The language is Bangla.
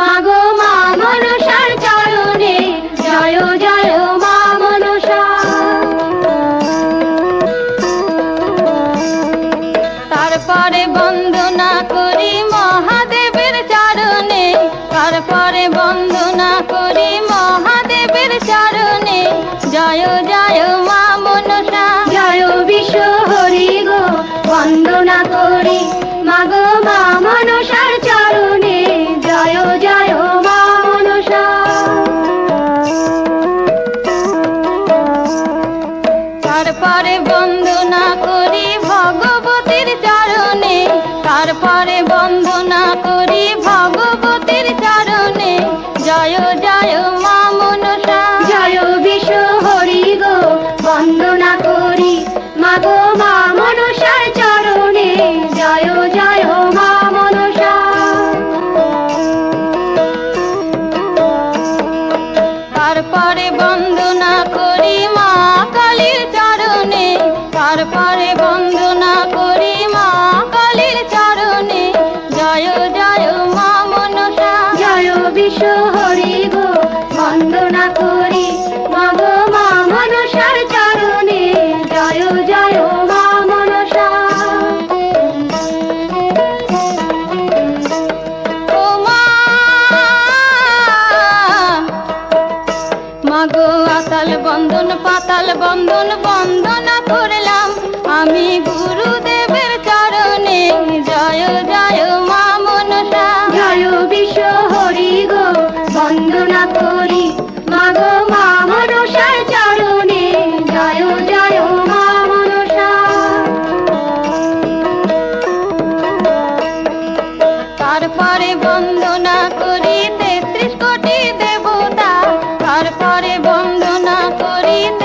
মাগো মা মনসার চরণে, জয় জয় তারপরে বন্দনা করি মহাদেবের চরণে, তারপরে বন্দনা করি মহাদেবের চরণে, জয় জয় মা মনসা। জয় বিশ্ব হরি তারপরে বন্দনা করি ভগবতীর চরণে তারপরে বন্দনা করি ভগবতীর চরণে। জয় জয় মা মনসা। জয় বিশ্ব হরি গো বন্দনা করি মা গো মা মনসার চরণে। জয় জয় মা মনসা। তারপরে বন্ধ গো আতাল বন্ধন পাতাল বন্ধন বন্ধনা করলাম। আমি গুরুদেবের কারণে জয় জয় মা মনসা। জয় বিশ্ব হরি গো বন্দনা করি। মাগো মা মনসার চরণে জয় জয় মা মনসা। তারপরে বন্দনা Maria.